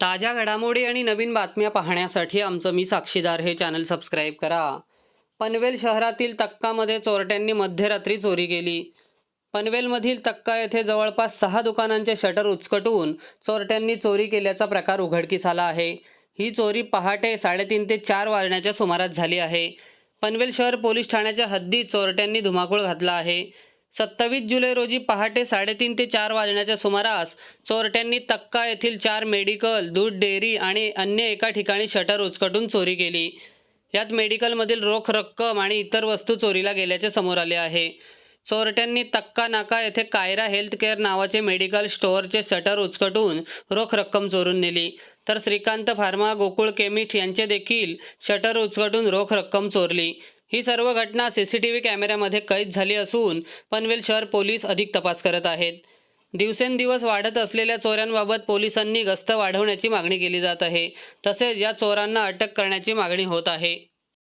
ताज्या घडामोडी आणि नवीन बातम्या पाहण्यासाठी आमचं मी साक्षीदार हे चॅनल सबस्क्राईब करा. पनवेल शहरातील तक्कामध्ये चोरट्यांनी मध्यरात्री चोरी केली. पनवेलमधील तक्का येथे जवळपास सहा दुकानांचे शटर उचकटून चोरट्यांनी चोरी केल्याचा प्रकार उघडकीस आला आहे. ही चोरी पहाटे साडेतीन ते चार वाजण्याच्या सुमारास झाली आहे. पनवेल शहर पोलीस ठाण्याच्या हद्दीत चोरट्यांनी धुमाकूळ घातला आहे. सत्तावीस जुलै रोजी पहाटे साडेतीन ते चार वाजण्याच्या सुमारास चोरट्यांनी तक्का येथील चार मेडिकल दूध डेअरी आणि अन्य एका ठिकाणी शटर उचकटून चोरी केली. यात मेडिकलमधील रोख रक्कम आणि इतर वस्तू चोरीला गेल्याचे समोर आले आहे. चोरट्यांनी तक्का नाका येथे कायरा हेल्थ केअर नावाचे मेडिकल स्टोअरचे शटर उचकटून रोख रक्कम चोरून नेली. तर श्रीकांत फार्मा गोकुळ केमिस्ट यांचे देखील शटर उचकटून रोख रक्कम चोरली. ही सर्व घटना सी सी टी व्ही कॅमेऱ्यामध्ये कैद झाली असून पनवेल शहर पोलीस अधिक तपास करत आहेत. दिवसेंदिवस वाढत असलेल्या चोऱ्यांबाबत पोलिसांनी गस्त वाढवण्याची मागणी केली जात आहे. तसेच या चोरांना अटक करण्याची मागणी होत आहे.